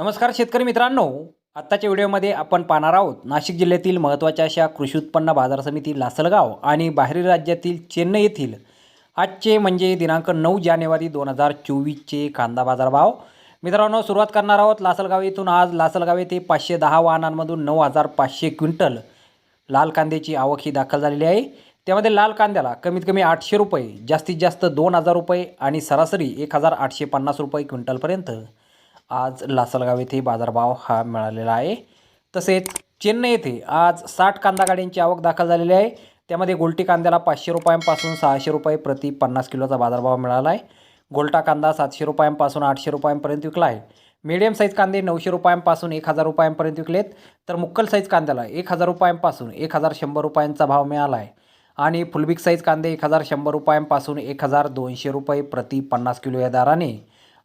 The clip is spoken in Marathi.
नमस्कार शेतकरी मित्रांनो. आत्ताच्या व्हिडिओमध्ये आपण पाहणार आहोत नाशिक जिल्ह्यातील महत्त्वाच्या अशा कृषी उत्पन्न बाजार समिती लासलगाव आणि बाहेरील राज्यातील चेन्नई येथील आजचे म्हणजे दिनांक नऊ जानेवारी दोन हजार चोवीसचे कांदा बाजारभाव. मित्रांनो सुरुवात करणार आहोत लासलगाव येथून. आज लासलगाव येथे पाचशे दहा वाहनांमधून नऊ हजार पाचशे क्विंटल लाल कांद्याची आवक ही दाखल झालेली आहे. त्यामध्ये लाल कांद्याला कमीत कमी आठशे रुपये जास्तीत जास्त दोन हजार रुपये आणि सरासरी एक हजार आठशे पन्नास रुपये क्विंटलपर्यंत. आज लासलगाव येथे बाजारभाव हा मिळालेला आहे. तसेच चेन्नई येथे आज साठ कांदा गाड्यांची आवक दाखल झालेली आहे. त्यामध्ये गोलटी कांद्याला पाचशे रुपयांपासून सहाशे रुपये प्रति पन्नास किलोचा बाजारभाव मिळाला आहे. गोलटा कांदा सातशे रुपयांपासून आठशे रुपयांपर्यंत विकला आहे. मीडियम साईज कांदे नऊशे रुपयांपासून एक हजार रुपयांपर्यंत विकलेत. तर मुक्कल साईज कांद्याला एक हजार रुपयांपासून एक हजार शंभर रुपयांचा भाव मिळाला आहे. आणि फुलबिक साईज कांदे एक हजार शंभर रुपयांपासून एक हजार दोनशे रुपये प्रति पन्नास किलो या दराने.